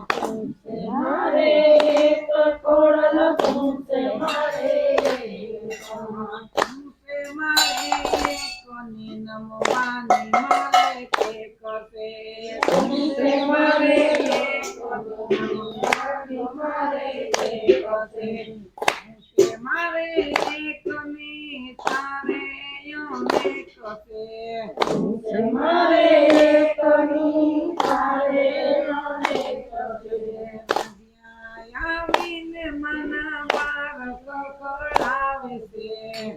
મારે એક ખોડલ પૂછે મારે પૂછે મારે કોની નમવાની મારે કે કશે પૂછે મારે મારે કે કશે પૂછે મારે કોની તારે યોને કશે પૂછે મારે એકની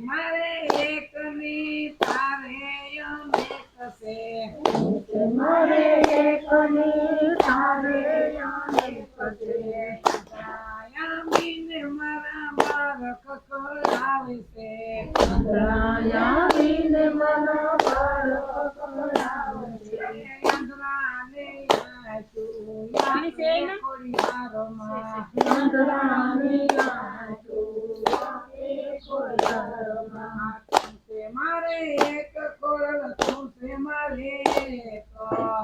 મારે એક ની તારે છે મારે તારે અનેક છે. આયામીને મારા બાળક કરાવે છે મારે એક કોરલ તું તે મારે એક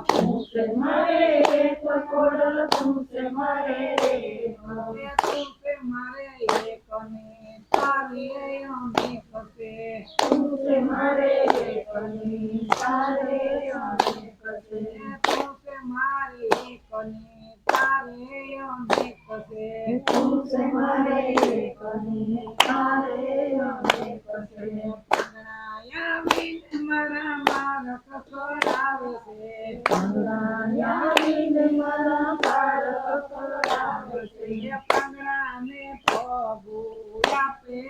પૂછે મારે એક કોરલ પૂછે મારે એક. તે તું તે મારે એક ને તારે અનેક છે પૂછે મારે એકની તારે અનેક છે. તું તે મારે એક ને તારે અનેક છે પૂછે મારે એકની તારે અનેક છે. આયામીને મારા બાળક કરાવે છે આવીને મારા બાળક કરાવે છે. એ પાંગડાને પગું આપે કોરલમાં. પાંદડાને પગ આપે કોરલમાં. તે મારે એક કોરલ તું તે મારે એક પૂછે મારે એક કોરલ પૂછે મારે એક. તું તે મારે એક ને તારે અનેક છે પૂછે મારે એકને તારે અનેક છે. તુને નમવાની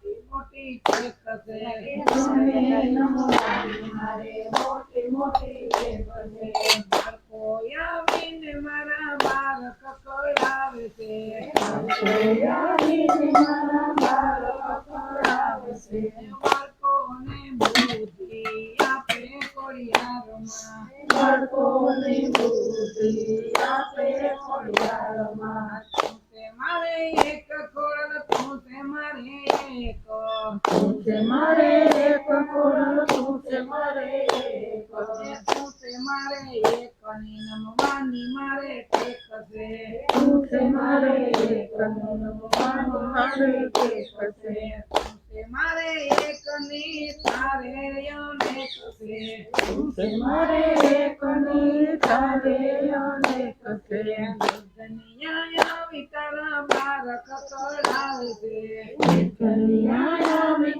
મારે. બાળકો કરાવે છે. બાળકોને બુદ્ધિ આપે કોળિયારમાં. બાળકોને બુદ્ધિ આપે ખોડિયારમાં. મારે એક કોરલ તું તે મારે એક પૂછે મારે એક કોરલ પૂછે મારે એક. તું તે મારે એક ની નમવાની મારે ટેક છે પૂછે મારે એક નમવાનું મારે ટેક છે. તું તે મારે એક ની તારે અનેક છે પૂછે મારે એકની તારે અનેક છે. દુનિયા આવી તારા બાળક કરાવે છે કન્યા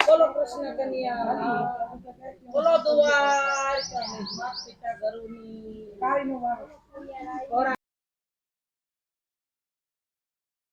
બોલો કૃષ્ણ કન્યા. બોલો દ્વારકા